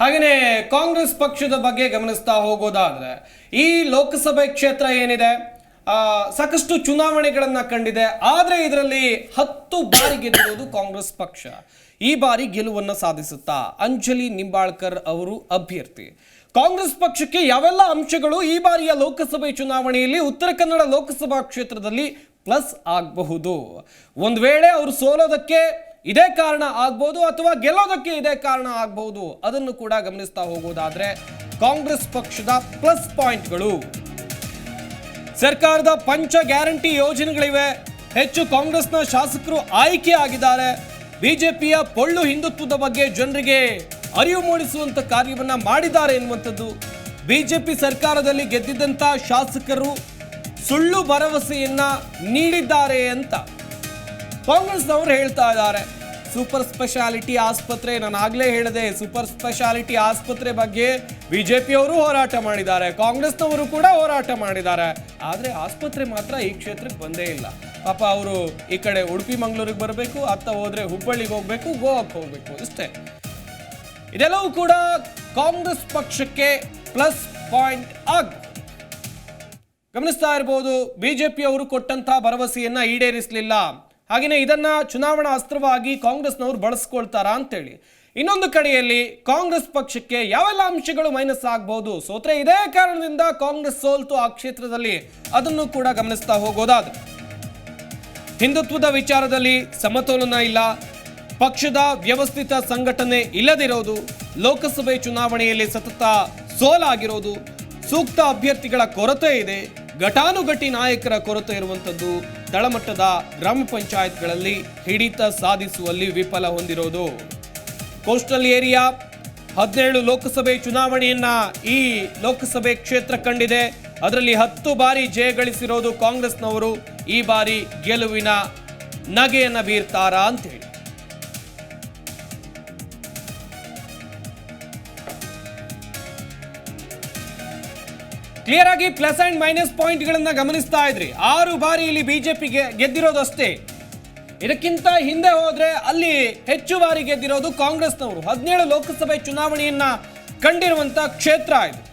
ಹಾಗೆಯೇ ಕಾಂಗ್ರೆಸ್ ಪಕ್ಷದ ಬಗ್ಗೆ ಗಮನಿಸ್ತಾ ಹೋಗೋದಾದ್ರೆ, ಈ ಲೋಕಸಭೆ ಕ್ಷೇತ್ರ ಏನಿದೆ? ಸಾಕಷ್ಟು ಚುನಾವಣೆಗಳನ್ನ ಕಂಡಿದೆ. ಆದ್ರೆ ಇದರಲ್ಲಿ ಹತ್ತು ಬಾರಿ ಗೆದ್ದಿರೋದು ಕಾಂಗ್ರೆಸ್ ಪಕ್ಷ. ಈ ಬಾರಿ ಗೆಲುವನ್ನ ಸಾಧಿಸುತ್ತಾ? ಅಂಜಲಿ ನಿಂಬಾಳ್ಕರ್ ಅವರು ಅಭ್ಯರ್ಥಿ. ಕಾಂಗ್ರೆಸ್ ಪಕ್ಷಕ್ಕೆ ಯಾವೆಲ್ಲ ಅಂಶಗಳು ಈ ಬಾರಿಯ ಲೋಕಸಭೆ ಚುನಾವಣೆಯಲ್ಲಿ ಉತ್ತರ ಕನ್ನಡ ಲೋಕಸಭಾ ಕ್ಷೇತ್ರದಲ್ಲಿ ಪ್ಲಸ್ ಆಗಬಹುದು? ಒಂದು ವೇಳೆ ಅವರು ಸೋಲೋದಕ್ಕೆ ಇದೇ ಕಾರಣ ಆಗ್ಬೋದು ಅಥವಾ ಗೆಲ್ಲೋದಕ್ಕೆ ಇದೇ ಕಾರಣ ಆಗ್ಬಹುದು ಅದನ್ನು ಕೂಡ ಗಮನಿಸ್ತಾ ಹೋಗೋದಾದ್ರೆ ಕಾಂಗ್ರೆಸ್ ಪಕ್ಷದ ಪ್ಲಸ್ ಪಾಯಿಂಟ್ಗಳು. ಸರ್ಕಾರದ ಪಂಚ ಗ್ಯಾರಂಟಿ ಯೋಜನೆಗಳಿವೆ. ಹೆಚ್ಚು ಕಾಂಗ್ರೆಸ್ನ ಶಾಸಕರು ಆಯ್ಕೆ ಆಗಿದ್ದಾರೆ. ಬಿಜೆಪಿಯ ಪೊಳ್ಳು ಹಿಂದುತ್ವದ ಬಗ್ಗೆ ಜನರಿಗೆ ಅರಿವು ಮೂಡಿಸುವಂತ ಕಾರ್ಯವನ್ನ ಮಾಡಿದ್ದಾರೆ ಎನ್ನುವಂಥದ್ದು. ಬಿಜೆಪಿ ಸರ್ಕಾರದಲ್ಲಿ ಗೆದ್ದಿದ್ದಂತ ಶಾಸಕರು ಸುಳ್ಳು ಭರವಸೆಯನ್ನ ನೀಡಿದ್ದಾರೆ ಅಂತ. ಕಾಂಗ್ರೆಸ್ನವರು ಹೇಳ್ತಾ ಇದ್ದಾರೆ ಸೂಪರ್ ಸ್ಪೆಷಾಲಿಟಿ ಆಸ್ಪತ್ರೆ, ನಾನು ಆಗ್ಲೇ ಹೇಳಿದೆ ಸೂಪರ್ ಸ್ಪೆಷಾಲಿಟಿ ಆಸ್ಪತ್ರೆ ಬಗ್ಗೆ ಬಿಜೆಪಿಯವರು ಹೋರಾಟ ಮಾಡಿದ್ದಾರೆ ಕಾಂಗ್ರೆಸ್ನವರು ಕೂಡ ಹೋರಾಟ ಮಾಡಿದ್ದಾರೆ. ಆದರೆ ಆಸ್ಪತ್ರೆ ಮಾತ್ರ ಈ ಕ್ಷೇತ್ರಕ್ಕೆ ಬಂದೇ ಇಲ್ಲ. ಪಾಪ ಅವರು ಈ ಕಡೆ ಉಡುಪಿ, ಮಂಗಳೂರಿಗೆ ಬರಬೇಕು, ಅತ್ತ ಹೋದ್ರೆ ಹುಬ್ಬಳ್ಳಿಗೆ ಹೋಗ್ಬೇಕು, ಗೋವಾಕ್ಕೆ ಹೋಗ್ಬೇಕು, ಇಷ್ಟೇ. ಇದೆಲ್ಲವೂ ಕೂಡ ಕಾಂಗ್ರೆಸ್ ಪಕ್ಷಕ್ಕೆ ಪ್ಲಸ್ ಪಾಯಿಂಟ್ ಆಗ. ಗಮನಿಸ್ತಾ ಇರಬಹುದು ಬಿಜೆಪಿಯವರು ಕೊಟ್ಟಂತಹ ಭರವಸೆಯನ್ನ ಈಡೇರಿಸಲಿಲ್ಲ. ಹಾಗೆಯೇ ಇದನ್ನು ಚುನಾವಣಾ ಅಸ್ತ್ರವಾಗಿ ಕಾಂಗ್ರೆಸ್ನವರು ಬಳಸ್ಕೊಳ್ತಾರಾ ಅಂತೇಳಿ. ಇನ್ನೊಂದು ಕಡೆಯಲ್ಲಿ ಕಾಂಗ್ರೆಸ್ ಪಕ್ಷಕ್ಕೆ ಯಾವೆಲ್ಲ ಅಂಶಗಳು ಮೈನಸ್ ಆಗಬಹುದು ಸೋತ್ರೆ ಇದೇ ಕಾರಣದಿಂದ ಕಾಂಗ್ರೆಸ್ ಸೋಲ್ತು ಆ ಕ್ಷೇತ್ರದಲ್ಲಿ. ಅದನ್ನು ಕೂಡ ಗಮನಿಸ್ತಾ ಹೋಗೋದಾದ್ರೆ, ಹಿಂದುತ್ವದ ವಿಚಾರದಲ್ಲಿ ಸಮತೋಲನ ಇಲ್ಲ. ಪಕ್ಷದ ವ್ಯವಸ್ಥಿತ ಸಂಘಟನೆ ಇಲ್ಲದಿರೋದು, ಲೋಕಸಭೆ ಚುನಾವಣೆಯಲ್ಲಿ ಸತತ ಸೋಲಾಗಿರೋದು, ಸೂಕ್ತ ಅಭ್ಯರ್ಥಿಗಳ ಕೊರತೆ ಇದೆ. ಘಟಾನುಘಟಿ ನಾಯಕರ ಕೊರತೆ ಇರುವಂಥದ್ದು ತಳಮಟ್ಟದ ಗ್ರಾಮ ಪಂಚಾಯತ್ಗಳಲ್ಲಿ ಹಿಡಿತ ಸಾಧಿಸುವಲ್ಲಿ ವಿಫಲ ಹೊಂದಿರೋದು. ಕೋಸ್ಟಲ್ ಏರಿಯಾ ಹದಿನೇಳು ಲೋಕಸಭೆ ಚುನಾವಣೆಯನ್ನ ಈ ಲೋಕಸಭೆ ಕ್ಷೇತ್ರ ಕಂಡಿದೆ. ಅದರಲ್ಲಿ ಹತ್ತು ಬಾರಿ ಜಯ ಗಳಿಸಿರೋದು ಕಾಂಗ್ರೆಸ್ನವರು, ಈ ಬಾರಿ ಗೆಲುವಿನ ನಗೆಯನ್ನ ಬೀರ್ತಾರಾ ಅಂತ ಕ್ಲಿಯರ್ ಆಗಿ ಪ್ಲಸ್ ಅಂಡ್ ಮೈನಸ್ ಪಾಯಿಂಟ್ಗಳನ್ನು ಗಮನಿಸ್ತಾ ಇದ್ರಿ. ಆರು ಬಾರಿ ಇಲ್ಲಿ ಬಿಜೆಪಿಗೆ ಗೆದ್ದಿರೋದಷ್ಟೇ. ಇದಕ್ಕಿಂತ ಹಿಂದೆ ಹೋದ್ರೆ ಅಲ್ಲಿ ಹೆಚ್ಚು ಬಾರಿ ಗೆದ್ದಿರೋದು ಕಾಂಗ್ರೆಸ್ನವರು. ಹದಿನೇಳು ಲೋಕಸಭೆ ಚುನಾವಣೆಯನ್ನ ಕಂಡಿರುವಂತ ಕ್ಷೇತ್ರ ಇದು.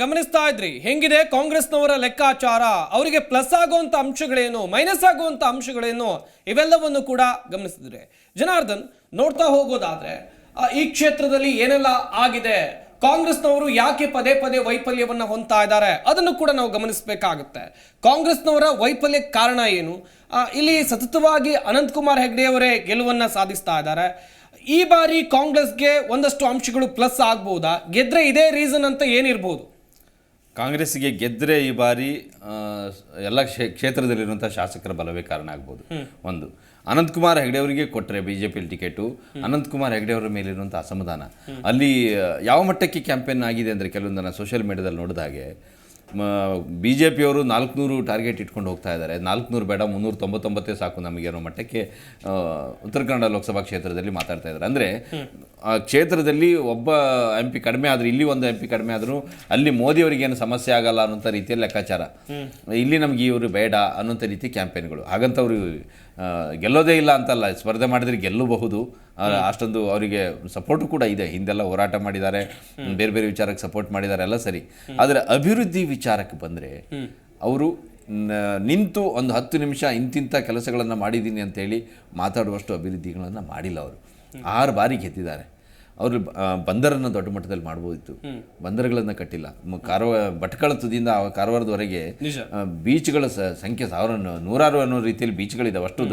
ಗಮನಿಸ್ತಾ ಇದ್ರಿ. ಹೆಂಗಿದೆ ಕಾಂಗ್ರೆಸ್ನವರ ಲೆಕ್ಕಾಚಾರ? ಅವರಿಗೆ ಪ್ಲಸ್ ಆಗುವಂತ ಅಂಶಗಳೇನು ಮೈನಸ್ ಆಗುವಂತ ಅಂಶಗಳೇನು, ಇವೆಲ್ಲವನ್ನು ಕೂಡ ಗಮನಿಸಿದ್ರೆ. ಜನಾರ್ದನ್, ನೋಡ್ತಾ ಹೋಗೋದಾದ್ರೆ ಈ ಕ್ಷೇತ್ರದಲ್ಲಿ ಏನೆಲ್ಲ ಆಗಿದೆ? ಕಾಂಗ್ರೆಸ್ನವರು ಯಾಕೆ ಪದೇ ಪದೇ ವೈಫಲ್ಯವನ್ನ ಹೊಂದ್ತಾ ಇದ್ದಾರೆ? ಅದನ್ನು ಕೂಡ ನಾವು ಗಮನಿಸಬೇಕಾಗುತ್ತೆ. ಕಾಂಗ್ರೆಸ್ನವರ ವೈಫಲ್ಯಕ್ಕೆ ಕಾರಣ ಏನು? ಇಲ್ಲಿ ಸತತವಾಗಿ ಅನಂತಕುಮಾರ್ ಹೆಗ್ಡೆಯವರೇ ಗೆಲುವನ್ನ ಸಾಧಿಸ್ತಾ ಇದ್ದಾರೆ. ಈ ಬಾರಿ ಕಾಂಗ್ರೆಸ್ಗೆ ಒಂದಷ್ಟು ಅಂಶಗಳು ಪ್ಲಸ್ ಆಗ್ಬಹುದಾ ಗೆದ್ರೆ ಇದೇ ರೀಸನ್ ಅಂತ ಏನಿರ್ಬೋದು? ಕಾಂಗ್ರೆಸ್ಸಿಗೆ ಗೆದ್ದರೆ ಈ ಬಾರಿ ಎಲ್ಲ ಕ್ಷೇ ಕ್ಷೇತ್ರದಲ್ಲಿರುವಂಥ ಶಾಸಕರ ಬಲವೇ ಕಾರಣ ಆಗ್ಬೋದು. ಒಂದು. ಅನಂತಕುಮಾರ್ ಹೆಗಡೆ ಅವರಿಗೆ ಕೊಟ್ಟರೆ ಬಿ ಜೆ ಪಿಯಲ್ಲಿ ಟಿಕೆಟು ಅನಂತಕುಮಾರ್ ಹೆಗಡೆ ಅವರ ಮೇಲಿರುವಂಥ ಅಸಮಾಧಾನ. ಅಲ್ಲಿ ಯಾವ ಮಟ್ಟಕ್ಕೆ ಕ್ಯಾಂಪೇನ್ ಆಗಿದೆ ಅಂದರೆ ಕೆಲವೊಂದು ನಾನು ಸೋಷಿಯಲ್ ಮೀಡಿಯಾದಲ್ಲಿ ನೋಡಿದ ಹಾಗೆ ಬಿ ಜೆ ಪಿಯವರು ನಾಲ್ಕುನೂರು ಟಾರ್ಗೆಟ್ ಇಟ್ಕೊಂಡು ಹೋಗ್ತಾ ಇದ್ದಾರೆ. ನಾಲ್ಕುನೂರು ಬೇಡ, ಮುನ್ನೂರ ತೊಂಬತ್ತೊಂಬತ್ತೇ ಸಾಕು ನಮಗೆ ಅನ್ನೋ ಮಟ್ಟಕ್ಕೆ ಉತ್ತರ ಕನ್ನಡ ಲೋಕಸಭಾ ಕ್ಷೇತ್ರದಲ್ಲಿ ಮಾತಾಡ್ತಾ ಇದ್ದಾರೆ. ಅಂದರೆ, ಆ ಕ್ಷೇತ್ರದಲ್ಲಿ ಒಬ್ಬ ಎಂ ಪಿ ಕಡಿಮೆ ಆದರೂ, ಇಲ್ಲಿ ಒಂದು ಎಂ ಪಿ ಕಡಿಮೆ ಆದರೂ, ಅಲ್ಲಿ ಮೋದಿಯವರಿಗೆ ಏನು ಸಮಸ್ಯೆ ಆಗಲ್ಲ ಅನ್ನೋಂಥ ರೀತಿಯ ಲೆಕ್ಕಾಚಾರ. ಇಲ್ಲಿ ನಮಗೆ ಇವರು ಬೇಡ ಅನ್ನೋಂಥ ರೀತಿ ಕ್ಯಾಂಪೇನ್ಗಳು. ಹಾಗಂತ ಅವರು ಗೆಲ್ಲೋದೇ ಇಲ್ಲ ಅಂತಲ್ಲ. ಸ್ಪರ್ಧೆ ಮಾಡಿದ್ರೆ ಗೆಲ್ಲಬಹುದು. ಅಷ್ಟೊಂದು ಅವರಿಗೆ ಸಪೋರ್ಟ್ ಕೂಡ ಇದೆ. ಹಿಂದೆಲ್ಲ ಹೋರಾಟ ಮಾಡಿದ್ದಾರೆ. ಬೇರೆ ಬೇರೆ ವಿಚಾರಕ್ಕೆ ಸಪೋರ್ಟ್ ಮಾಡಿದ್ದಾರೆ ಎಲ್ಲ ಸರಿ. ಆದರೆ ಅಭಿವೃದ್ಧಿ ವಿಚಾರಕ್ಕೆ ಬಂದರೆ ಅವರು ನಿಂತು ಒಂದು ಹತ್ತು ನಿಮಿಷ ಇಂತಿಂಥ ಕೆಲಸಗಳನ್ನು ಮಾಡಿದ್ದೀನಿ ಅಂತೇಳಿ ಮಾತಾಡುವಷ್ಟು ಅಭಿವೃದ್ಧಿಗಳನ್ನು ಮಾಡಿಲ್ಲ ಅವರು. ಆರು ಬಾರಿ ಗೆದ್ದಿದ್ದಾರೆ. ಅವರು ಬಂದರನ್ನು ದೊಡ್ಡ ಮಟ್ಟದಲ್ಲಿ ಮಾಡ್ಬೋದಿತ್ತು. ಬಂದರುಗಳನ್ನು ಕಟ್ಟಿಲ್ಲ. ಕಾರವಾರ ಭಟ್ಕಳ ತುದಿಯಿಂದ ಆ ಕಾರವಾರದವರೆಗೆ ಬೀಚ್ಗಳ ಸಂಖ್ಯೆ ಸಾವಿರ ನೂರಾರು ಅನ್ನೋ ರೀತಿಯಲ್ಲಿ ಬೀಚ್ಗಳಿದ್ದಾವೆ ಅಷ್ಟು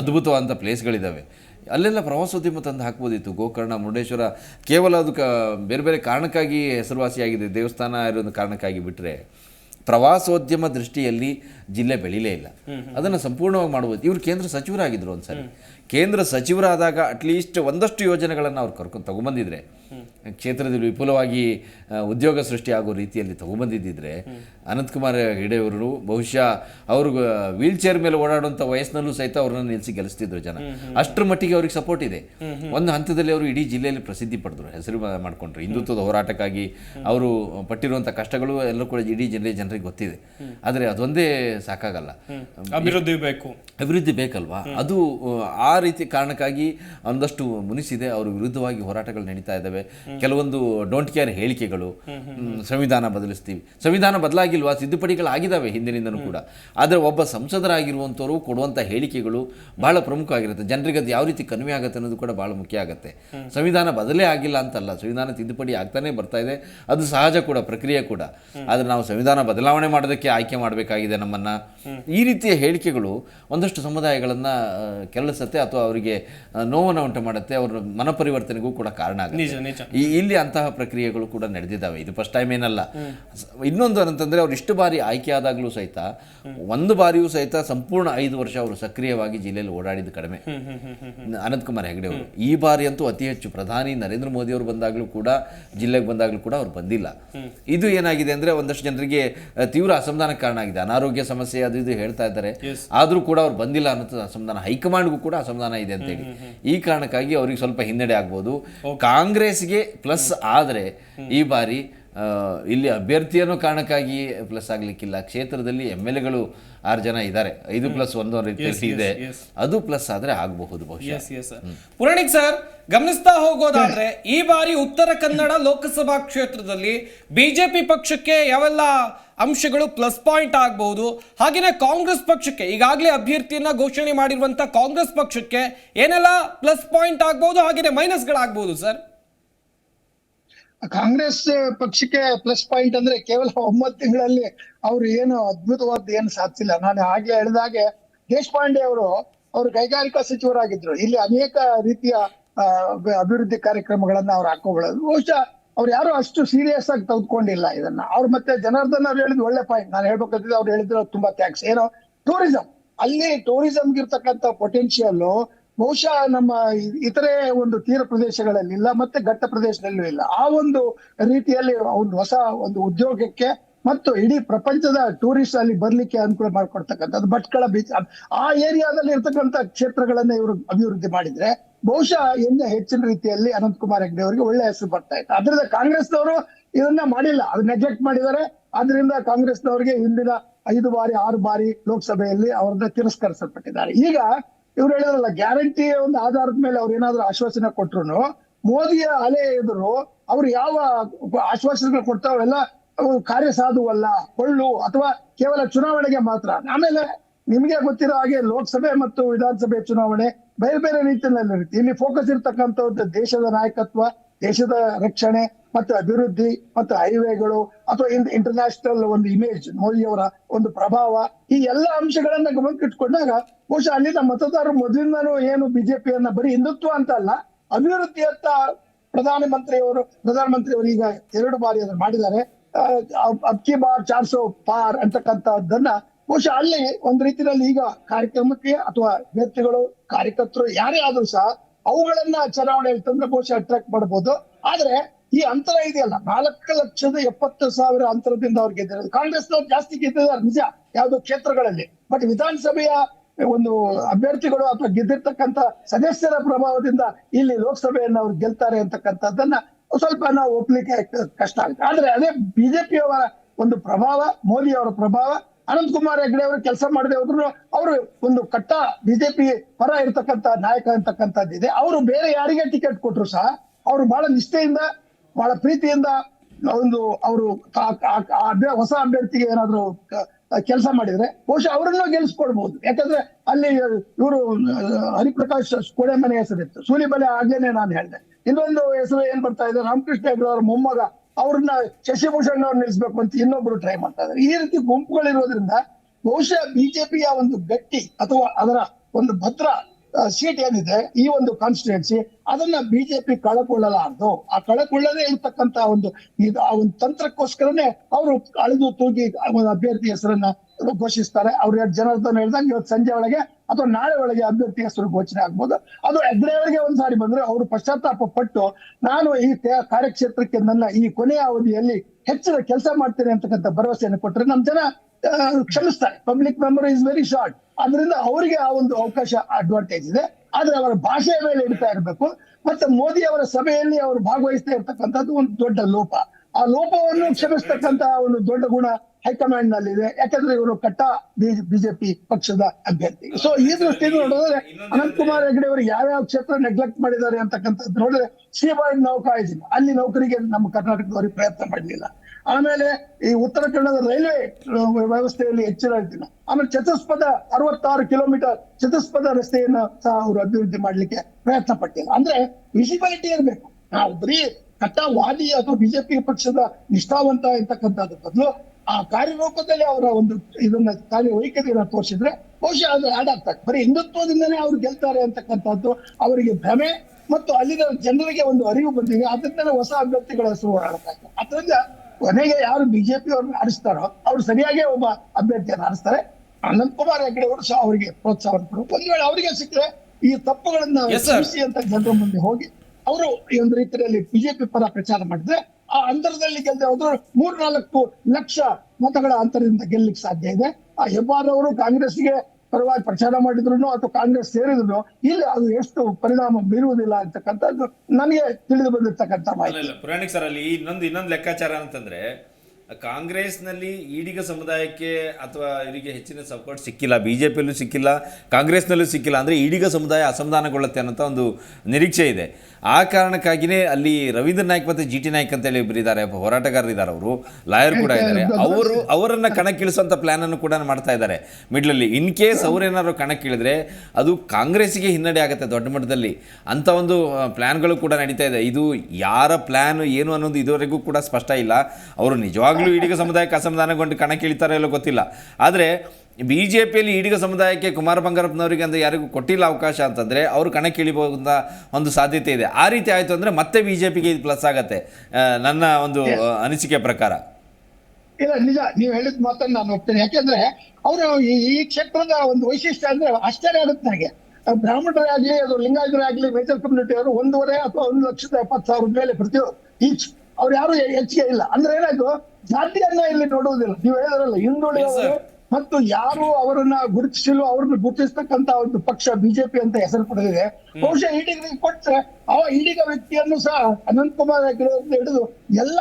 ಅದ್ಭುತವಾದಂಥ ಪ್ಲೇಸ್ಗಳಿದ್ದಾವೆ ಅಲ್ಲೆಲ್ಲ ಪ್ರವಾಸೋದ್ಯಮ ತಂದು ಹಾಕ್ಬೋದಿತ್ತು. ಗೋಕರ್ಣ ಮುರುಡೇಶ್ವರ ಕೇವಲ ಅದಕ್ಕೆ ಬೇರೆ ಬೇರೆ ಕಾರಣಕ್ಕಾಗಿ ಹೆಸರುವಾಸಿಯಾಗಿದೆ. ದೇವಸ್ಥಾನ ಇರೋದು ಕಾರಣಕ್ಕಾಗಿ ಬಿಟ್ಟರೆ ಪ್ರವಾಸೋದ್ಯಮ ದೃಷ್ಟಿಯಲ್ಲಿ ಜಿಲ್ಲೆ ಬೆಳೀಲೇ ಇಲ್ಲ. ಅದನ್ನು ಸಂಪೂರ್ಣವಾಗಿ ಮಾಡ್ಬೋದು. ಇವರು ಕೇಂದ್ರ ಸಚಿವರಾಗಿದ್ದರು ಒಂದ್ಸರಿ. ಕೇಂದ್ರ ಸಚಿವರಾದಾಗ ಅಟ್ಲೀಸ್ಟ್ ಒಂದಷ್ಟು ಯೋಜನೆಗಳನ್ನು ಅವ್ರು ಕರ್ಕೊಂಡು ತಗೊಂಬಂದಿದ್ರೆ ಕ್ಷೇತ್ರದಲ್ಲಿ ವಿಪುಲವಾಗಿ ಉದ್ಯೋಗ ಸೃಷ್ಟಿಯಾಗೋ ರೀತಿಯಲ್ಲಿ ತಗೊಂಬಂದಿದ್ದಿದ್ರೆ ಅನಂತಕುಮಾರ್ ಹೆಗಡೆಯವರು ಬಹುಶಃ ಅವರು ವೀಲ್ ಚೇರ್ ಮೇಲೆ ಓಡಾಡುವಂಥ ವಯಸ್ಸಿನಲ್ಲೂ ಸಹಿತ ಅವ್ರನ್ನ ನಿಲ್ಲಿಸಿ ಗೆಲ್ಲಿಸ್ತಿದ್ರು ಜನ. ಅಷ್ಟರ ಮಟ್ಟಿಗೆ ಅವ್ರಿಗೆ ಸಪೋರ್ಟ್ ಇದೆ. ಒಂದು ಹಂತದಲ್ಲಿ ಅವರು ಇಡೀ ಜಿಲ್ಲೆಯಲ್ಲಿ ಪ್ರಸಿದ್ಧಿ ಪಡೆದ್ರು ಹೆಸರು ಮಾಡಿಕೊಂಡ್ರು. ಹಿಂದುತ್ವದ ಹೋರಾಟಕ್ಕಾಗಿ ಅವರು ಪಟ್ಟಿರುವಂಥ ಕಷ್ಟಗಳು ಎಲ್ಲರೂ ಕೂಡ ಇಡೀ ಜಿಲ್ಲೆ ಜನರಿಗೆ ಗೊತ್ತಿದೆ. ಆದರೆ ಅದೊಂದೇ ಸಾಕಾಗಲ್ಲ. ಅಭಿವೃದ್ಧಿ ಬೇಕು. ಅಭಿವೃದ್ಧಿ ಬೇಕಲ್ವಾ? ಅದು ಆ ರೀತಿ ಕಾರಣಕ್ಕಾಗಿ ಒಂದಷ್ಟು ಮುನಿಸಿದೆ. ಅವರು ವಿರುದ್ಧವಾಗಿ ಹೋರಾಟಗಳು ನಡೀತಾ ಇದ್ದಾವೆ. ಕೆಲವೊಂದು ಡೋಂಟ್ ಕೇರ್ ಹೇಳಿಕೆಗಳು ಸಂವಿಧಾನ ಬದಲಿಸ್ತೀವಿ. ಸಂವಿಧಾನ ಬದಲಾಗಿಲ್ವಾ? ತಿದ್ದುಪಡಿಗಳು ಆಗಿದ್ದಾವೆ ಹಿಂದಿನಿಂದನೂ ಕೂಡ. ಆದರೆ ಒಬ್ಬ ಸಂಸದರಾಗಿರುವಂಥವ್ರು ಕೊಡುವಂಥ ಹೇಳಿಕೆಗಳು ಬಹಳ ಪ್ರಮುಖ ಆಗಿರುತ್ತೆ ಜನರಿಗೆ ಅದು ಯಾವ ರೀತಿ ಕನ್ವೆ ಆಗುತ್ತೆ ಅನ್ನೋದು ಕೂಡ ಬಹಳ ಮುಖ್ಯ ಆಗುತ್ತೆ. ಸಂವಿಧಾನ ಬದಲೇ ಆಗಿಲ್ಲ ಅಂತಲ್ಲ, ಸಂವಿಧಾನ ತಿದ್ದುಪಡಿ ಆಗ್ತಾನೆ ಬರ್ತಾ ಇದೆ. ಅದು ಸಹಜ ಕೂಡ, ಪ್ರಕ್ರಿಯೆ ಕೂಡ. ಆದರೆ ನಾವು ಸಂವಿಧಾನ ಬದಲಾವಣೆ ಮಾಡೋದಕ್ಕೆ ಆಯ್ಕೆ ಮಾಡಬೇಕಾಗಿದೆ ನಮ್ಮನ್ನ. ಈ ರೀತಿಯ ಹೇಳಿಕೆಗಳು ಒಂದಷ್ಟು ಸಮುದಾಯಗಳನ್ನ ಕೆರಳಿಸುತ್ತೆ ಅಥವಾ ಅವರಿಗೆ ನೋವನ್ನು ಉಂಟು ಮಾಡುತ್ತೆ. ಅವರ ಮನಪರಿವರ್ತನೆಗೂ ಕೂಡ ಕಾರಣ ಆಗುತ್ತೆ. ಈ ಇಲ್ಲಿ ಅಂತಹ ಪ್ರಕ್ರಿಯೆಗಳು ಕೂಡ ನಡೆದಿದ್ದಾವೆ. ಇದು ಫಸ್ಟ್ ಟೈಮ್ ಏನಲ್ಲ. ಇನ್ನೊಂದು ಅಂತಂದ್ರೆ ಅವ್ರು ಇಷ್ಟು ಬಾರಿ ಆಯ್ಕೆ ಆದಾಗಲೂ ಸಹಿತ ಒಂದು ಬಾರಿಯೂ ಸಹಿತ ಸಂಪೂರ್ಣ ಐದು ವರ್ಷ ಅವರು ಸಕ್ರಿಯವಾಗಿ ಜಿಲ್ಲೆಯಲ್ಲಿ ಓಡಾಡಿದ್ದು ಕಡಿಮೆ. ಅನಂತ್ ಕುಮಾರ್ ಹೆಗಡೆ ಅವರು. ಈ ಬಾರಿ ಅಂತೂ ಅತಿ ಹೆಚ್ಚು ಪ್ರಧಾನಿ ನರೇಂದ್ರ ಮೋದಿ ಅವರು ಬಂದಾಗಲೂ ಕೂಡ ಜಿಲ್ಲೆಗೆ ಬಂದಾಗಲೂ ಕೂಡ ಅವ್ರು ಬಂದಿಲ್ಲ. ಇದು ಏನಾಗಿದೆ ಅಂದ್ರೆ ಒಂದಷ್ಟು ಜನರಿಗೆ ತೀವ್ರ ಅಸಮಾಧಾನಕ್ಕೆ ಕಾರಣ ಆಗಿದೆ. ಅನಾರೋಗ್ಯ ಸಮಸ್ಯೆ ಅದು ಇದು ಹೇಳ್ತಾ ಇದ್ದಾರೆ. ಆದರೂ ಕೂಡ ಅವ್ರು ಬಂದಿಲ್ಲ ಅನ್ನೋದು ಅಸಮಾಧಾನ. ಹೈಕಮಾಂಡ್ಗೂ ಕೂಡ ಅಸಮಾಧಾನ ಇದೆ ಅಂತೇಳಿ ಈ ಕಾರಣಕ್ಕಾಗಿ ಅವ್ರಿಗೆ ಸ್ವಲ್ಪ ಹಿನ್ನಡೆ ಆಗ್ಬೋದು. ಕಾಂಗ್ರೆಸ್ಗೆ ಪ್ಲಸ್ ಆದರೆ ಈ ಬಾರಿ ಇಲ್ಲಿ ಅಭ್ಯರ್ಥಿಯನ್ನು ಕಾರಣಕ್ಕಾಗಿ ಪ್ಲಸ್ ಆಗ್ಲಿಕ್ಕಿಲ್ಲ. ಕ್ಷೇತ್ರದಲ್ಲಿ ಎಂ ಎಲ್ ಎಗಳು ಆರು ಜನ ಇದ್ದಾರೆ. ಐದು ಪ್ಲಸ್ ಒಂದು ರೀತಿಯಲ್ಲಿ ಇದೆ. ಅದು ಪ್ಲಸ್ ಆದ್ರೆ ಆಗಬಹುದು ಬಹುಶಃ. ಪುರಾಣಿಕ್ ಸರ್ ಗಮನಿಸ್ತಾ ಹೋಗೋದಾದ್ರೆ ಈ ಬಾರಿ ಉತ್ತರ ಕನ್ನಡ ಲೋಕಸಭಾ ಕ್ಷೇತ್ರದಲ್ಲಿ ಬಿಜೆಪಿ ಪಕ್ಷಕ್ಕೆ ಯಾವೆಲ್ಲ ಅಂಶಗಳು ಪ್ಲಸ್ ಪಾಯಿಂಟ್ ಆಗಬಹುದು? ಹಾಗೆಯೇ ಕಾಂಗ್ರೆಸ್ ಪಕ್ಷಕ್ಕೆ ಈಗಾಗಲೇ ಅಭ್ಯರ್ಥಿಯನ್ನ ಘೋಷಣೆ ಮಾಡಿರುವಂತಹ ಕಾಂಗ್ರೆಸ್ ಪಕ್ಷಕ್ಕೆ ಏನೆಲ್ಲ ಪ್ಲಸ್ ಪಾಯಿಂಟ್ ಆಗಬಹುದು? ಹಾಗೆಯೇ ಮೈನಸ್ಗಳಾಗಬಹುದು ಸರ್ ಕಾಂಗ್ರೆಸ್ ಪಕ್ಷಕ್ಕೆ ಪ್ಲಸ್ ಪಾಯಿಂಟ್ ಅಂದ್ರೆ ಕೇವಲ ಒಂಬತ್ತು ತಿಂಗಳಲ್ಲಿ ಅವ್ರು ಏನು ಅದ್ಭುತವಾದ ಏನು ಸಾಧಿಸಿಲ್ಲ. ನಾನು ಆಗ್ಲೇ ಹೇಳಿದಾಗೆ ದೇಶಪಾಂಡೆ ಅವರು ಅವರು ಕೈಗಾರಿಕಾ ಸಚಿವರಾಗಿದ್ರು. ಇಲ್ಲಿ ಅನೇಕ ರೀತಿಯ ಅಭಿವೃದ್ಧಿ ಕಾರ್ಯಕ್ರಮಗಳನ್ನ ಅವ್ರು ಹಾಕೋಬಳೋದು. ಬಹುಶಃ ಅವ್ರು ಯಾರು ಅಷ್ಟು ಸೀರಿಯಸ್ ಆಗಿ ತೆಗೆದುಕೊಂಡಿಲ್ಲ ಇದನ್ನ. ಅವ್ರು ಮತ್ತೆ ಜನಾರ್ದನ್ ಅವ್ರು ಹೇಳಿದ್ ಒಳ್ಳೆ ಪಾಯಿಂಟ್ ನಾನು ಹೇಳ್ಬೇಕಂತಿದ್ರೆ ಅವ್ರು ಹೇಳಿದ್ರು ತುಂಬಾ ಥ್ಯಾಂಕ್ಸ್ ಏನೋ ಟೂರಿಸಂ ಅಲ್ಲಿ ಟೂರಿಸಂ ಇರ್ತಕ್ಕಂಥ ಪೊಟೆನ್ಶಿಯಲ್ ಬಹುಶಃ ನಮ್ಮ ಇತರೆ ಒಂದು ತೀರ ಪ್ರದೇಶಗಳಲ್ಲಿ ಇಲ್ಲ, ಮತ್ತೆ ಘಟ್ಟ ಪ್ರದೇಶದಲ್ಲೂ ಇಲ್ಲ. ಆ ಒಂದು ರೀತಿಯಲ್ಲಿ ಒಂದು ಹೊಸ ಒಂದು ಉದ್ಯೋಗಕ್ಕೆ ಮತ್ತು ಇಡೀ ಪ್ರಪಂಚದ ಟೂರಿಸ್ಟ್ ಅಲ್ಲಿ ಬರ್ಲಿಕ್ಕೆ ಅನುಕೂಲ ಮಾಡ್ಕೊಡ್ತಕ್ಕಂಥದ್ದು, ಭಟ್ಕಳ ಬೀಚ್ ಆ ಏರಿಯಾದಲ್ಲಿ ಇರ್ತಕ್ಕಂಥ ಕ್ಷೇತ್ರಗಳನ್ನ ಇವರು ಅಭಿವೃದ್ಧಿ ಮಾಡಿದ್ರೆ ಬಹುಶಃ ಇನ್ನು ಹೆಚ್ಚಿನ ರೀತಿಯಲ್ಲಿ ಅನಂತ್ ಕುಮಾರ್ ಹೆಗ್ಡೆ ಅವರಿಗೆ ಒಳ್ಳೆ ಹೆಸರು ಬರ್ತಾ ಇತ್ತು. ಅದರಿಂದ ಕಾಂಗ್ರೆಸ್ನವರು ಇದನ್ನ ಮಾಡಿಲ್ಲ, ಅದು ನೆಗ್ಲೆಕ್ಟ್ ಮಾಡಿದ್ದಾರೆ. ಅದರಿಂದ ಕಾಂಗ್ರೆಸ್ನವರಿಗೆ ಹಿಂದಿನ ಐದು ಬಾರಿ, ಆರು ಬಾರಿ ಲೋಕಸಭೆಯಲ್ಲಿ ಅವರನ್ನ ತಿರಸ್ಕರಿಸಲ್ಪಟ್ಟಿದ್ದಾರೆ. ಈಗ ಇವ್ರು ಹೇಳಿದ್ರಲ್ಲ ಗ್ಯಾರಂಟಿ ಒಂದು ಆಧಾರದ ಮೇಲೆ ಅವ್ರು ಏನಾದ್ರು ಆಶ್ವಾಸನೆ ಕೊಟ್ರು ಮೋದಿಯ ಅಲೆ ಎದುರು ಅವ್ರು ಯಾವ ಆಶ್ವಾಸನೆಗಳು ಕೊಡ್ತಾವೆಲ್ಲ ಕಾರ್ಯ ಸಾಧುವಲ್ಲ, ಕೊಳ್ಳು, ಅಥವಾ ಕೇವಲ ಚುನಾವಣೆಗೆ ಮಾತ್ರ. ಆಮೇಲೆ ನಿಮಗೆ ಗೊತ್ತಿರೋ ಹಾಗೆ ಲೋಕಸಭೆ ಮತ್ತು ವಿಧಾನಸಭೆ ಚುನಾವಣೆ ಬೇರೆ ಬೇರೆ ರೀತಿಯಲ್ಲಿ ಇರುತ್ತೆ ಇಲ್ಲಿ ಫೋಕಸ್ ಇರ್ತಕ್ಕಂಥದ್ದು ದೇಶದ ನಾಯಕತ್ವ, ದೇಶದ ರಕ್ಷಣೆ ಮತ್ತು ಅಭಿವೃದ್ಧಿ ಮತ್ತು ಹೈವೇಗಳು ಅಥವಾ ಇಂಟರ್ನ್ಯಾಷನಲ್ ಒಂದು ಇಮೇಜ್ ಮೋದಿಯವರ ಒಂದು ಪ್ರಭಾವ, ಈ ಎಲ್ಲ ಅಂಶಗಳನ್ನ ಗಮನಕ್ಕಿಟ್ಕೊಂಡಾಗ ಬಹುಶಃ ಅಲ್ಲಿನ ಮತದಾರರು ಮೊದಲಿಂದನೂ ಏನು ಬಿಜೆಪಿಯನ್ನ ಬರೀ ಹಿಂದುತ್ವ ಅಂತ ಅಲ್ಲ, ಅಭಿವೃದ್ಧಿಯತ್ತ ಪ್ರಧಾನಮಂತ್ರಿಯವರು ಪ್ರಧಾನಮಂತ್ರಿಯವರು ಈಗ ಎರಡು ಬಾರಿ ಅದನ್ನ ಮಾಡಿದ್ದಾರೆ. ಅಬ್ಕಿ ಬಾರ್, ಚಾರ್ ಸೋ ಪಾರ್ ಅಂತಕ್ಕಂಥದ್ದನ್ನ ಬಹುಶಃ ಅಲ್ಲಿ ಒಂದ್ ರೀತಿಯಲ್ಲಿ ಈಗ ಕಾರ್ಯಕ್ರಮಕ್ಕೆ ಅಥವಾ ವ್ಯಕ್ತಿಗಳು ಕಾರ್ಯಕರ್ತರು ಯಾರೇ ಆದ್ರೂ ಸಹ ಅವುಗಳನ್ನ ಚುನಾವಣೆಯಲ್ಲಿ ತಂದ್ರೆ ಬಹುಶಃ ಅಟ್ರಾಕ್ಟ್ ಮಾಡಬಹುದು ಆದ್ರೆ ಈ ಅಂತರ ಇದೆಯಲ್ಲ, ನಾಲ್ಕು ಲಕ್ಷದ ಎಪ್ಪತ್ತು ಸಾವಿರ ಅಂತರದಿಂದ ಅವ್ರು ಗೆದ್ದಿರೋದು. ಕಾಂಗ್ರೆಸ್ನವ್ರು ಜಾಸ್ತಿ ಗೆದ್ದಿದ್ದಾರೆ, ನಿಜ, ಯಾವ್ದು ಕ್ಷೇತ್ರಗಳಲ್ಲಿ. ಬಟ್ ವಿಧಾನಸಭೆಯ ಒಂದು ಅಭ್ಯರ್ಥಿಗಳು ಅಥವಾ ಗೆದ್ದಿರ್ತಕ್ಕಂಥ ಸದಸ್ಯರ ಪ್ರಭಾವದಿಂದ ಇಲ್ಲಿ ಲೋಕಸಭೆಯನ್ನು ಅವ್ರು ಗೆಲ್ತಾರೆ ಅಂತಕ್ಕಂಥದ್ದನ್ನ ಸ್ವಲ್ಪ ನಾವು ಒಪ್ಲಿಕ್ಕೆ ಕಷ್ಟ ಆಗುತ್ತೆ. ಆದ್ರೆ ಅದೇ ಬಿಜೆಪಿಯವರ ಒಂದು ಪ್ರಭಾವ ಮೋದಿ ಅವರ ಪ್ರಭಾವ ಅನಂತ್ ಕುಮಾರ್ ಹೆಗ್ಡೆ ಅವರು ಕೆಲಸ ಮಾಡದೆ ಹೋದ್ರು ಅವರು ಒಂದು ಕಟ್ಟ ಬಿಜೆಪಿ ಪರ ಇರ್ತಕ್ಕಂಥ ನಾಯಕ ಅಂತಕ್ಕಂಥದ್ದಿದೆ. ಅವರು ಬೇರೆ ಯಾರಿಗೆ ಟಿಕೆಟ್ ಕೊಟ್ರು ಸಹ, ಅವರು ಬಹಳ ನಿಷ್ಠೆಯಿಂದ ಬಹಳ ಪ್ರೀತಿಯಿಂದ ಒಂದು ಅವರು ಹೊಸ ಅಭ್ಯರ್ಥಿಗೆ ಏನಾದ್ರು ಕೆಲಸ ಮಾಡಿದ್ರೆ ಬಹುಶಃ ಅವರನ್ನು ಗೆಲ್ಸ್ಕೊಡ್ಬಹುದು ಯಾಕಂದ್ರೆ ಅಲ್ಲಿ ಇವರು ಹರಿಪ್ರಕಾಶ್ ಕೋಡೆಮನೆ ಹೆಸರಿತ್ತು ಸೂಲಿಬಲೆ ಆಗ್ಲೇನೆ ನಾನು ಹೇಳಿದೆ. ಇನ್ನೊಂದು ಹೆಸರು ಏನ್ ಬರ್ತಾ ಇದೆ? ರಾಮಕೃಷ್ಣ ಹೆಗ್ಡೆ ಅವರ ಮೊಮ್ಮಗ. ಅವ್ರನ್ನ ಶಶಿಭೂಷಣ್ ಅವ್ರು ನಿಲ್ಸ್ಬೇಕು ಅಂತ ಇನ್ನೊಬ್ರು ಟ್ರೈ ಮಾಡ್ತಾ ಇದ್ದಾರೆ. ಈ ರೀತಿ ಗುಂಪುಗಳಿರೋದ್ರಿಂದ ಬಹುಶಃ ಬಿಜೆಪಿಯ ಒಂದು ಗಟ್ಟಿ ಅಥವಾ ಅದರ ಒಂದು ಭದ್ರ ಸೀಟ್ ಏನಿದೆ, ಈ ಒಂದು ಕಾನ್ಸ್ಟಿಟ್ಯೂನ್ಸಿ ಅದನ್ನ ಬಿಜೆಪಿ ಕಳಕೊಳ್ಳಲಾರದು. ಆ ಕಳಕೊಳ್ಳದೆ ಇರ್ತಕ್ಕಂತ ಒಂದು ಆ ಒಂದು ತಂತ್ರಕ್ಕೋಸ್ಕರನೇ ಅವರು ಅಳೆದು ತೂಗಿ ಒಂದು ಅಭ್ಯರ್ಥಿ ಹೆಸರನ್ನ ಘೋಷಿಸ್ತಾರೆ. ಅವ್ರ ಜನಾರ್ದನ್ ಹೇಳ್ದಂಗೆ ಇವತ್ತು ಸಂಜೆ ಒಳಗೆ ಅಥವಾ ನಾಳೆ ಒಳಗೆ ಅಭ್ಯರ್ಥಿ ಹೆಸರು ಘೋಷಣೆ ಆಗ್ಬೋದು. ಅದು ಹೆಗ್ಡೆ ಒಂದ್ ಒಂದ್ಸಾರಿ ಬಂದ್ರೆ ಅವರು ಪಶ್ಚಾತ್ತಾಪ ಪಟ್ಟು ನಾನು ಈ ಕಾರ್ಯಕ್ಷೇತ್ರಕ್ಕೆ ನನ್ನ ಈ ಕೊನೆಯ ಅವಧಿಯಲ್ಲಿ ಹೆಚ್ಚಿನ ಕೆಲಸ ಮಾಡ್ತೇನೆ ಅಂತಕ್ಕಂಥ ಭರವಸೆಯನ್ನು ಕೊಟ್ಟರೆ ನಮ್ ಜನ ಕ್ಷಮಿಸ್ತಾರೆ public memory is very short ಅದರಿಂದ ಅವರಿಗೆ ಆ ಒಂದು ಅವಕಾಶ ಅಡ್ವಾಂಟೇಜ್ ಇದೆ. ಆದ್ರೆ ಅವರ ಭಾಷೆಯ ಮೇಲೆ ಇಡ್ತಾ ಇರಬೇಕು. ಮತ್ತೆ ಮೋದಿ ಅವರ ಸಭೆಯಲ್ಲಿ ಅವರು ಭಾಗವಹಿಸ್ತಾ ಇರ್ತಕ್ಕಂಥದ್ದು ಒಂದು ದೊಡ್ಡ ಲೋಪ. ಆ ಲೋಪವನ್ನು ಕ್ಷಮಿಸ್ತಕ್ಕಂತಹ ಒಂದು ದೊಡ್ಡ ಗುಣ ಹೈಕಮಾಂಡ್ನಲ್ಲಿ ಇದೆ ಯಾಕಂದ್ರೆ ಇವರು ಕಟ್ಟ ಬಿಜೆಪಿ ಪಕ್ಷದ ಅಭ್ಯರ್ಥಿ. ಸೊ ಈ ದೃಷ್ಟಿಯಿಂದ ನೋಡಿದ್ರೆ ಅನಂತ್ ಕುಮಾರ್ ಹೆಗಡೆ ಅವರು ಯಾವ್ಯಾವ ಕ್ಷೇತ್ರ ನೆಗ್ಲೆಕ್ಟ್ ಮಾಡಿದ್ದಾರೆ ಅಂತಕ್ಕಂಥದ್ದು ನೋಡಿದ್ರೆ ಶ್ರೀಬಾಳ್ ನೌಕಾಯಿಸಿಲ್ಲ ಅಲ್ಲಿ ನೌಕರಿಗೆ ನಮ್ಮ ಕರ್ನಾಟಕದವರಿಗೆ ಪ್ರಯತ್ನ ಮಾಡಲಿಲ್ಲ ಆಮೇಲೆ ಈ ಉತ್ತರ ಕನ್ನಡದ ರೈಲ್ವೆ ವ್ಯವಸ್ಥೆಯಲ್ಲಿ ಹೆಚ್ಚಿನ ಆಮೇಲೆ ಚತುಷ್ಪದ ಅರವತ್ತಾರು ಕಿಲೋಮೀಟರ್ ಚತುಷ್ಪದ ರಸ್ತೆಯನ್ನು ಸಹ ಅವರು ಅಭಿವೃದ್ಧಿ ಮಾಡ್ಲಿಕ್ಕೆ ಪ್ರಯತ್ನ ಪಟ್ಟಿಲ್ಲ. ಅಂದ್ರೆ ವಿಸಿಬಿಲಿಟಿ ಇರಬೇಕು. ನಾವು ಬರೀ ಕಟ್ಟಾವಾದಿ ಅಥವಾ ಬಿಜೆಪಿ ಪಕ್ಷದ ನಿಷ್ಠಾವಂತ ಇರ್ತಕ್ಕಂಥದ್ದು ಬದಲು ಆ ಕಾರ್ಯರೂಪದಲ್ಲಿ ಅವರ ಒಂದು ಇದನ್ನ ಕಾರ್ಯವೈಖರಿಯನ್ನು ತೋರಿಸಿದ್ರೆ ಬಹುಶಃ ಅದು ಆಡ್ ಆಗ್ತಾರೆ ಬರೀ ಹಿಂದುತ್ವದಿಂದನೇ ಅವ್ರು ಗೆಲ್ತಾರೆ ಅಂತಕ್ಕಂಥದ್ದು ಅವರಿಗೆ ಭ್ರಮೆ. ಮತ್ತು ಅಲ್ಲಿನ ಜನರಿಗೆ ಒಂದು ಅರಿವು ಬಂದಿದೆ. ಅದರಿಂದಲೇ ಹೊಸ ಅಭ್ಯರ್ಥಿಗಳ ಹೆಸರು ಓಡಾಡ್ತಾ ಇದ್ದಾರೆ ಅದರಿಂದ ಕೊನೆಗೆ ಯಾರು ಬಿಜೆಪಿ ಅವ್ರನ್ನ ಆಡಿಸ್ತಾರೋ ಅವ್ರು ಸರಿಯಾಗಿ ಒಬ್ಬ ಅಭ್ಯರ್ಥಿಯನ್ನು ಆಡಿಸ್ತಾರೆ ಅನಂತ್ ಕುಮಾರ್ ಹೆಗಡೆ ಅವರು ಸಹ ಅವರಿಗೆ ಪ್ರೋತ್ಸಾಹ ಕೊಡು ಒಂದ್ ವೇಳೆ ಅವರಿಗೆ ಸಿಕ್ಕರೆ ಈ ತಪ್ಪುಗಳನ್ನ. ಕ್ಷಮಿಸಿ ಅಂತ ಜನರ ಮುಂದೆ ಹೋಗಿ ಅವರು ಈ ಒಂದು ರೀತಿಯಲ್ಲಿ ಬಿಜೆಪಿ ಪರ ಪ್ರಚಾರ ಮಾಡಿದ್ರೆ ಆ ಅಂತರದಲ್ಲಿ ಗೆಲ್ಲದೆ ಹೋದ್ರು ಮೂರ್ನಾಲ್ಕು ಲಕ್ಷ ಮತಗಳ ಅಂತರದಿಂದ ಗೆಲ್ಲಕ್ಕೆ ಸಾಧ್ಯ ಇದೆ. ಆ ಹೆಬ್ಬಾರ್ ಅವರು ಕಾಂಗ್ರೆಸ್ಗೆ ಪರವಾಗಿ ಪ್ರಚಾರ ಮಾಡಿದ್ರು ಅಥವಾ ಕಾಂಗ್ರೆಸ್ ಸೇರಿದ್ರು ಇಲ್ಲಿ, ಅದು ಎಷ್ಟು ಪರಿಣಾಮ ಬೀರುವುದಿಲ್ಲ ಅಂತಕ್ಕಂಥದ್ದು ನನಗೆ ತಿಳಿದು ಬಂದಿರ್ತಕ್ಕಂಥ ಮಾಹಿತಿ. ಪುರಾಣಿಕ್ ಸರ್ ಅಲ್ಲಿ ಇನ್ನೊಂದು ಇನ್ನೊಂದು ಲೆಕ್ಕಾಚಾರ ಅಂತಂದ್ರೆ ಕಾಂಗ್ರೆಸ್ನಲ್ಲಿ ಈಡಿಗ ಸಮುದಾಯಕ್ಕೆ ಅಥವಾ ಇವರಿಗೆ ಹೆಚ್ಚಿನ ಸಪೋರ್ಟ್ ಸಿಕ್ಕಿಲ್ಲ ಬಿ ಜೆ ಪಿಯಲ್ಲೂ ಸಿಕ್ಕಿಲ್ಲ ಕಾಂಗ್ರೆಸ್ನಲ್ಲೂ ಸಿಕ್ಕಿಲ್ಲ ಅಂದರೆ ಈಡಿಗ ಸಮುದಾಯ ಅಸಮಾಧಾನಗೊಳ್ಳುತ್ತೆ ಅನ್ನೋಂಥ ಒಂದು ನಿರೀಕ್ಷೆ ಇದೆ. ಆ ಕಾರಣಕ್ಕಾಗಿಯೇ ಅಲ್ಲಿ ರವೀಂದ್ರ ನಾಯ್ಕ್ ಮತ್ತು ಜಿ ಟಿ ನಾಯ್ಕ್ ಅಂತೇಳಿ ಇದ್ದಾರೆ ಹೋರಾಟಗಾರರು ಇದ್ದಾರೆ ಅವರು ಲಾಯರ್ ಕೂಡ ಇದ್ದಾರೆ. ಅವರು ಅವರನ್ನು ಕಣಕ್ಕಿಳಿಸುವಂಥ ಪ್ಲ್ಯಾನನ್ನು ಕೂಡ ಮಾಡ್ತಾ ಇದ್ದಾರೆ ಮಿಡ್ಲಲ್ಲಿ. ಇನ್ ಕೇಸ್ ಅವರೇನಾದ್ರು ಕಣಕ್ಕಿಳಿದ್ರೆ ಅದು ಕಾಂಗ್ರೆಸ್ಸಿಗೆ ಹಿನ್ನಡೆ ಆಗುತ್ತೆ ದೊಡ್ಡ ಮಟ್ಟದಲ್ಲಿ. ಅಂಥ ಒಂದು ಪ್ಲ್ಯಾನ್ಗಳು ಕೂಡ ನಡೀತಾ ಇದೆ. ಇದು ಯಾರ ಪ್ಲ್ಯಾನ್ ಏನು ಅನ್ನೋದು ಇದುವರೆಗೂ ಕೂಡ ಸ್ಪಷ್ಟ ಇಲ್ಲ. ಅವರು ನಿಜವಾಗ್ಲೂ ಈಡಿಗ ಸಮುದಾಯಕ್ಕೆ ಅಸಮಾಧಾನಗೊಂಡು ಕಣಕ್ಕಿಳಿತಾರೋ ಇಲ್ಲೋ ಗೊತ್ತಿಲ್ಲ. ಆದರೆ ಬಿ ಜೆ ಪಿಯಲ್ಲಿ ಈಡಿಗ ಸಮುದಾಯಕ್ಕೆ ಕುಮಾರ ಬಂಗಾರಪ್ಪನವರಿಗೆ ಅಂತ ಯಾರಿಗೂ ಕೊಟ್ಟಿಲ್ಲ ಅವಕಾಶ ಅಂತಂದರೆ ಅವರು ಕಣಕ್ಕಿಳಿಬಹುದಂತ ಒಂದು ಸಾಧ್ಯತೆ ಇದೆ. ಆ ರೀತಿ ಆಯಿತು ಅಂದರೆ ಮತ್ತೆ ಬಿ ಜೆ ಪಿಗೆ ಇದು ಪ್ಲಸ್ ಆಗತ್ತೆ. ನನ್ನ ಒಂದು ಅನಿಸಿಕೆ ಪ್ರಕಾರ. ಇಲ್ಲ ನಿಜ. ನೀವು ಹೇಳಿದ ಮಾತನ್ನು ನಾನು ಒಪ್ತೇನೆ. ಯಾಕೆಂದ್ರೆ ಅವರು ಈ ಕ್ಷೇತ್ರದ ಒಂದು ವೈಶಿಷ್ಟ್ಯ ಅಂದ್ರೆ ಆಶ್ಚರ್ಯ ಆಗುತ್ತೆ ನನಗೆ. ಬ್ರಾಹ್ಮಣರೇ ಆಗ್ಲಿ ಅದು ಲಿಂಗಾಯತರೇ ಆಗ್ಲಿ ಮೇಜರ್ ಕಮ್ಯುನಿಟಿ ಅವರು ಒಂದೂವರೆ ಅಥವಾ ಒಂದು ಲಕ್ಷದ ಎಪ್ಪತ್ತು ಸಾವಿರದ ಮೇಲೆ ಪ್ರತಿ ಈಚ್ ಅವ್ರು ಯಾರು ಹೆಚ್ಚಿಗೆ ಇಲ್ಲ. ಅಂದ್ರೆ ಏನಾಯ್ತು? ಜಾತಿಯನ್ನ ಇಲ್ಲಿ ನೋಡುವುದಿಲ್ಲ. ನೀವು ಹೇಳಿದ್ರಲ್ಲ ಹಿಂದುಳಿದವರು ಮತ್ತು ಯಾರು ಅವರನ್ನ ಗುರುತಿಸಲು ಅವ್ರನ್ನ ಗುರುತಿಸ್ತಕ್ಕಂತ ಒಂದು ಪಕ್ಷ ಬಿಜೆಪಿ ಅಂತ ಹೆಸರು ಪಡೆದಿದೆ ಬಹುಶಃ ಈಡಿಗರಿಗೆ ಕೊಟ್ರೆ ಆ ಈಡಿಗ ವ್ಯಕ್ತಿಯನ್ನು ಸಹ ಅನಂತ್ ಕುಮಾರ್ ಹಿಡಿದು ಎಲ್ಲ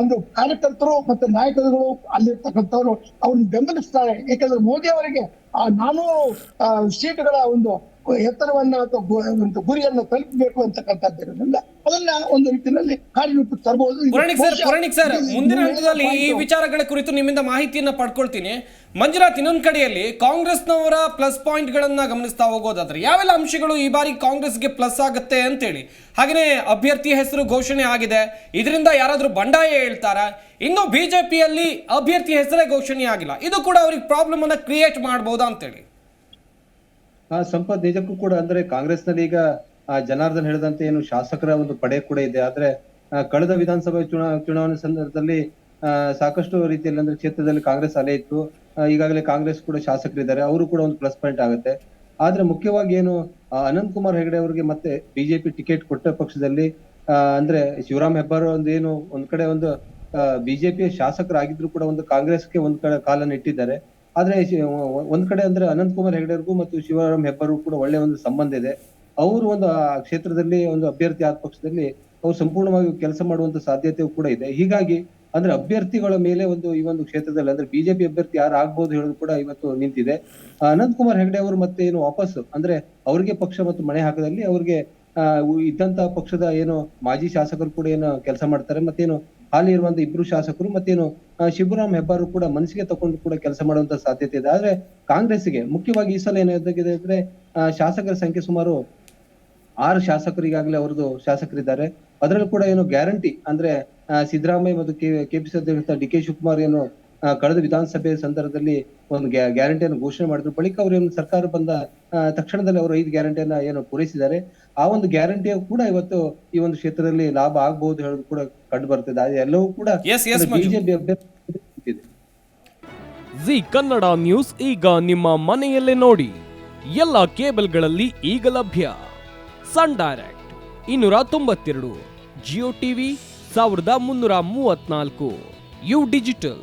ಒಂದು ಕಾರ್ಯಕರ್ತರು ಮತ್ತೆ ನಾಯಕರುಗಳು ಅಲ್ಲಿರ್ತಕ್ಕಂಥವ್ರು ಅವ್ರನ್ನ ಬೆಂಬಲಿಸ್ತಾರೆ. ಯಾಕಂದ್ರೆ ಮೋದಿ ಅವರಿಗೆ ಆ ನಾನೂರು ಸೀಟುಗಳ ಒಂದು ಎತ್ತರವನ್ನ ಅಥವಾ ಗುರಿಯನ್ನು ಒಂದು ಗುರಿಯನ್ನ ತಲುಪಬೇಕು ಅಂತಕ್ಕಂಥದ್ದಿರೋದ್ರಿಂದ ಅದನ್ನ ಒಂದು ರೀತಿಯಲ್ಲಿ ಕಾರ್ಯರೂಪಕ್ಕೆ ತರಬಹುದು ಪುರಾಣಿಕ್ ಸರ್ ಪುರಾಣಿಕ್ ಸರ್ ಮುಂದಿನ ಹಂತದಲ್ಲಿ ಈ ವಿಚಾರಗಳ ಕುರಿತು ನಿಮ್ಮಿಂದ ಮಾಹಿತಿಯನ್ನ ಪಡ್ಕೊಳ್ತೀನಿ. ಮಂಜುನಾಥ್ ಇನ್ನೊಂದು ಕಡೆಯಲ್ಲಿ ಕಾಂಗ್ರೆಸ್ನವರ ಪ್ಲಸ್ ಪಾಯಿಂಟ್ ಗಳನ್ನ ಗಮನಿಸ್ತಾ ಹೋಗೋದಾದ್ರೆ ಯಾವೆಲ್ಲ ಅಂಶಗಳು ಈ ಬಾರಿ ಕಾಂಗ್ರೆಸ್ಗೆ ಪ್ಲಸ್ ಆಗುತ್ತೆ ಅಂತೇಳಿ? ಹಾಗೆಯೇ ಅಭ್ಯರ್ಥಿ ಹೆಸರು ಘೋಷಣೆ ಆಗಿದೆ. ಇದರಿಂದ ಯಾರಾದ್ರೂ ಬಂಡಾಯ ಹೇಳ್ತಾರ? ಇನ್ನು ಬಿಜೆಪಿಯಲ್ಲಿ ಅಭ್ಯರ್ಥಿ ಹೆಸರೇ ಘೋಷಣೆ ಆಗಿಲ್ಲ. ಇದು ಕೂಡ ಅವ್ರಿಗೆ ಪ್ರಾಬ್ಲಮ್ ಅನ್ನ ಕ್ರಿಯೇಟ್ ಮಾಡಬಹುದಾ ಅಂತೇಳಿ. ಆ ಸಂಪತ್ ನಿಜಕ್ಕೂ ಕೂಡ ಅಂದ್ರೆ ಕಾಂಗ್ರೆಸ್ನಲ್ಲಿ ಈಗ ಜನಾರ್ದನ್ ಹೇಳಿದಂತೆ ಏನು ಶಾಸಕರ ಒಂದು ಪಡೆ ಕೂಡ ಇದೆ. ಆದ್ರೆ ಕಳೆದ ವಿಧಾನಸಭೆ ಚುನಾ ಚುನಾವಣೆ ಸಂದರ್ಭದಲ್ಲಿ ಸಾಕಷ್ಟು ರೀತಿಯಲ್ಲಿ ಅಂದ್ರೆ ಕ್ಷೇತ್ರದಲ್ಲಿ ಕಾಂಗ್ರೆಸ್ ಅಲೆ ಇತ್ತು. ಈಗಾಗಲೇ ಕಾಂಗ್ರೆಸ್ ಕೂಡ ಶಾಸಕರಿದ್ದಾರೆ. ಅವರು ಕೂಡ ಒಂದು ಪ್ಲಸ್ ಪಾಯಿಂಟ್ ಆಗುತ್ತೆ. ಆದ್ರೆ ಮುಖ್ಯವಾಗಿ ಏನು ಅನಂತ್ ಕುಮಾರ್ ಹೆಗಡೆ ಅವರಿಗೆ ಮತ್ತೆ ಬಿಜೆಪಿ ಟಿಕೆಟ್ ಕೊಟ್ಟ ಪಕ್ಷದಲ್ಲಿ ಅಂದ್ರೆ ಶಿವರಾಮ್ ಹೆಬ್ಬಾರ್ ಒಂದು ಏನು, ಒಂದ್ ಕಡೆ ಒಂದು ಬಿಜೆಪಿಯ ಶಾಸಕರಾಗಿದ್ರು ಕೂಡ ಒಂದು ಕಾಂಗ್ರೆಸ್ಗೆ ಒಂದ್ ಕಡೆ ಕಾಲನ್ನು ಇಟ್ಟಿದ್ದಾರೆ. ಆದ್ರೆ ಒಂದ್ ಕಡೆ ಅಂದ್ರೆ ಅನಂತ್ ಕುಮಾರ್ ಹೆಗಡೆಯವ್ರಿಗೂ ಮತ್ತು ಶಿವರಾಮ್ ಹೆಬ್ಬಾರ್ಗೂ ಕೂಡ ಒಳ್ಳೆ ಒಂದು ಸಂಬಂಧ ಇದೆ. ಅವರು ಒಂದು, ಆ, ಕ್ಷೇತ್ರದಲ್ಲಿ ಒಂದು ಅಭ್ಯರ್ಥಿ ಆದ ಪಕ್ಷದಲ್ಲಿ ಅವ್ರು ಸಂಪೂರ್ಣವಾಗಿ ಕೆಲಸ ಮಾಡುವಂತ ಸಾಧ್ಯತೆ ಕೂಡ ಇದೆ. ಹೀಗಾಗಿ ಅಂದ್ರೆ ಅಭ್ಯರ್ಥಿಗಳ ಮೇಲೆ ಒಂದು, ಈ ಒಂದು ಕ್ಷೇತ್ರದಲ್ಲಿ ಅಂದ್ರೆ ಬಿಜೆಪಿ ಅಭ್ಯರ್ಥಿ ಯಾರು ಆಗ್ಬೋದು ಹೇಳೋದು ಕೂಡ ಇವತ್ತು ನಿಂತಿದೆ. ಅನಂತ್ ಕುಮಾರ್ ಹೆಗಡೆ ಅವರು ಮತ್ತೆ ಏನು ವಾಪಸ್ ಅಂದ್ರೆ ಅವ್ರಿಗೆ ಪಕ್ಷ ಮತ್ತು ಮಣೆ ಹಾಕದಲ್ಲಿ ಅವ್ರಿಗೆ ಇದ್ದಂತ ಪಕ್ಷದ ಏನು ಮಾಜಿ ಶಾಸಕರು ಕೂಡ ಏನು ಕೆಲಸ ಮಾಡ್ತಾರೆ ಮತ್ತೇನು ಹಾಲಿ ಇರುವಂತ ಇಬ್ರು ಶಾಸಕರು ಮತ್ತೇನು ಶಿವರಾಮ್ ಹೆಬ್ಬಾರು ಕೂಡ ಮನಸ್ಸಿಗೆ ತಕೊಂಡು ಕೂಡ ಕೆಲಸ ಮಾಡುವಂತ ಸಾಧ್ಯತೆ ಇದೆ. ಆದ್ರೆ ಕಾಂಗ್ರೆಸ್ಗೆ ಮುಖ್ಯವಾಗಿ ಈ ಸಲ ಏನಾಗಿದೆ ಅಂದ್ರೆ ಶಾಸಕರ ಸಂಖ್ಯೆ ಸುಮಾರು ಆರು ಶಾಸಕರು ಈಗಾಗಲೇ ಶಾಸಕರಿದ್ದಾರೆ. ಅದರಲ್ಲೂ ಕೂಡ ಏನು ಗ್ಯಾರಂಟಿ ಅಂದ್ರೆ ಸಿದ್ದರಾಮಯ್ಯ ಮತ್ತು ಕೆಪಿಸಿ ಅಧ್ಯಕ್ಷ ಡಿ ಕೆ ಶಿವಕುಮಾರ್ ಏನು ಕಳೆದ ವಿಧಾನಸಭೆ ಸಂದರ್ಭದಲ್ಲಿ ಒಂದು ಗ್ಯಾರಂಟಿಯನ್ನು ಘೋಷಣೆ ಮಾಡಿದ್ರು. ಬಳಿಕ ಅವರು ಏನು ಸರ್ಕಾರ ಬಂದ ತಕ್ಷಣದಲ್ಲಿ ಅವರು ಐದು ಗ್ಯಾರಂಟಿಯನ್ನ ಏನು ಪೂರೈಸಿದ್ದಾರೆ. ಆ ಒಂದು ಗ್ಯಾರಂಟಿಯ ಕೂಡ ಇವತ್ತು ಈ ಒಂದು ಕ್ಷೇತ್ರದಲ್ಲಿ ಲಾಭ ಆಗಬಹುದು ಹೇಳೋದು ಕೂಡ ಕಂಡು ಬರ್ತಿದೆ. ಎಲ್ಲವೂ ಕೂಡ ಬಿಜೆಪಿ ಅಭ್ಯರ್ಥಿ ಜಿ ಕನ್ನಡ ನ್ಯೂಸ್ ಈಗ ನಿಮ್ಮ ಮನೆಯಲ್ಲೇ ನೋಡಿ. ಎಲ್ಲ ಕೇಬಲ್ಗಳಲ್ಲಿ ಈಗ ಲಭ್ಯ. ಸನ್ ಡೈರೆಕ್ಟ್ ಇನ್ನೂರ ತೊಂಬತ್ತೆರಡು ಜಿಯೋ ಟಿವಿ ಸಾವಿರದ ಮುನ್ನೂರ ಮೂವತ್ನಾಲ್ಕು ಯು ಡಿಜಿಟಲ್